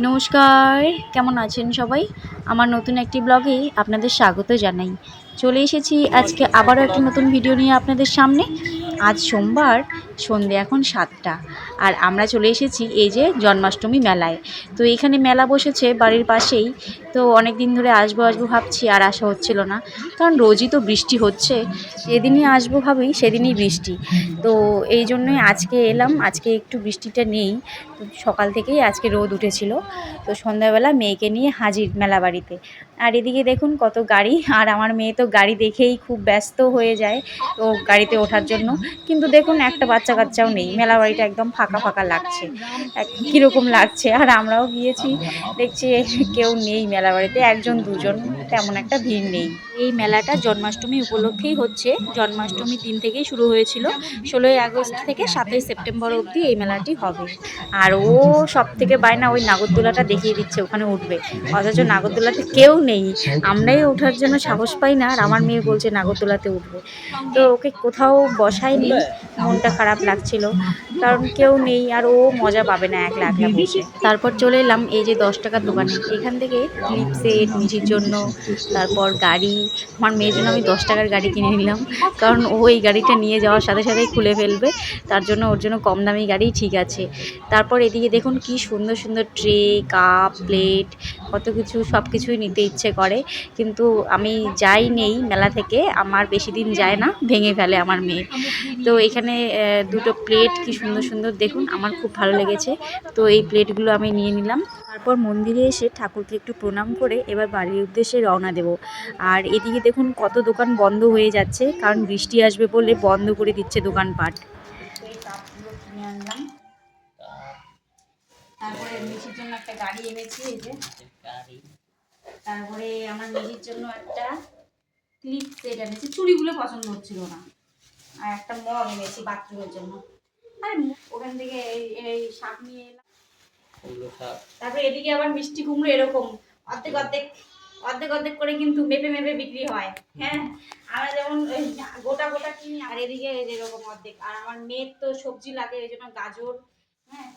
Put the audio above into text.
নমস্কার, কেমন আছেন সবাই? আমার নতুন একটি ব্লগে আপনাদের স্বাগত জানাই। চলে এসেছি আজকে আবারও একটি নতুন ভিডিও নিয়ে আপনাদের সামনে। আজ সোমবার, সন্ধে এখন সাতটা। আর আমরা চলে এসেছি এই যে জন্মাষ্টমী মেলায়। তো এখানে মেলা বসেছে, বাড়ির পাশেই। তো অনেক দিন ধরে আসব আসব ভাবছি, আর আসা হচ্ছিল না। কারণ রোজই তো বৃষ্টি হচ্ছে। যেদিনই আসব ভাবি, সেদিনই বৃষ্টি। তো এই জন্যই আজকে এলাম। আজকে একটু বৃষ্টিটা নেই। সকাল থেকেই আজকে রোদ উঠেছিল। তো সন্ধ্যাবেলা মেয়েকে নিয়ে হাজির মেলা বাড়িতে। আর এদিকে দেখুন কত গাড়ি। আর আমার মেয়ে তো গাড়ি দেখেই খুব ব্যস্ত হয়ে যায় তো গাড়িতে ওঠার জন্য। কিন্তু দেখুন একটা বাচ্চা কাচ্চাও নেই। মেলা বাড়িটা একদম ফাঁকা ফাঁকা লাগছে। কীরকম লাগছে। আর আমরাও গিয়েছি। দেখছি কেউ নেই মেলা বাড়িতে একজন, দুজন, তেমন একটা ভিড় নেই। এই মেলাটা জন্মাষ্টমী উপলক্ষেই হচ্ছে। জন্মাষ্টমী দিন থেকেই শুরু হয়েছিল। ষোলোই আগস্ট থেকে সাতই সেপ্টেম্বর অবধি এই মেলাটি হবে। আর ও সব থেকে বায়না, ওই নাগরদোলাটা দেখিয়ে দিচ্ছে, ওখানে উঠবে। অথচ নাগরদোলাতে কেউ নেই। আমরাই ওঠার জন্য সাহস পাই না, আর আমার মেয়ে বলছে নাগরদোলাতে উঠবে। তো ওকে কোথাও বসায়নি। মনটা খারাপ লাগছিল। কারণ কেউ নেই আর ও মজা পাবে না একলা একলা বসে। তারপর চলে এলাম এই যে দশ টাকার দোকানে। এখান থেকে ক্লিপ সেট মিঠির জন্য তারপর গাড়ি। আমার মেয়ের জন্য আমি দশ টাকার গাড়ি কিনে নিলাম। কারণ ও এই গাড়িটা নিয়ে যাওয়ার সাথে সাথেই খুলে ফেলবে। তার জন্য ওর জন্য কম দামি গাড়ি ঠিক আছে। তারপর এদিকে দেখুন কি সুন্দর সুন্দর ট্রে কাপ প্লেট কত কিছু, সব কিছুই নিতে ইচ্ছে করে। কিন্তু আমি যাই নেই মেলা থেকে, আমার বেশি দিন যায় না, ভেঙে ফেলে আমার মেয়ে। তো এখানে দুটো প্লেট কি সুন্দর সুন্দর, দেখুন, আমার খুব ভালো লেগেছে। তো এই প্লেটগুলো আমি নিয়ে নিলাম। তারপর মন্দিরে এসে ঠাকুরকে একটু প্রণাম করে এবার বাড়ির উদ্দেশ্যে রওনা দেব। আর এদিকে দেখুন কত দোকান বন্ধ হয়ে যাচ্ছে, কারণ বৃষ্টি আসবে বলে বন্ধ করে দিচ্ছে দোকানপাট। আনলাম তারপরে মিঠির জন্য একটা গাড়ি এনেছি এই যে। তারপরে আমার মেজির জন্য একটা ক্লিপ সেট এনেছি। চুড়িগুলো পছন্দ হচ্ছিল না। আর একটা মগ এনেছি বাথরুমের জন্য। আর ওখান থেকে এই এই শাক নিয়ে এলাম। তারপরে এদিকে আবার মিষ্টি কুমড়ো এরকম। অর্ধেক অর্ধেক অর্ধেক অর্ধেক করে কিন্তু মেপে মেপে বিক্রি হয়। হ্যাঁ আমরা যেমন গোটা গোটা কিনি আর এদিকে এরকম অর্ধেক। আর আমার মেয়ের তো সবজি লাগে এই জন্য গাজর হ্যাঁ।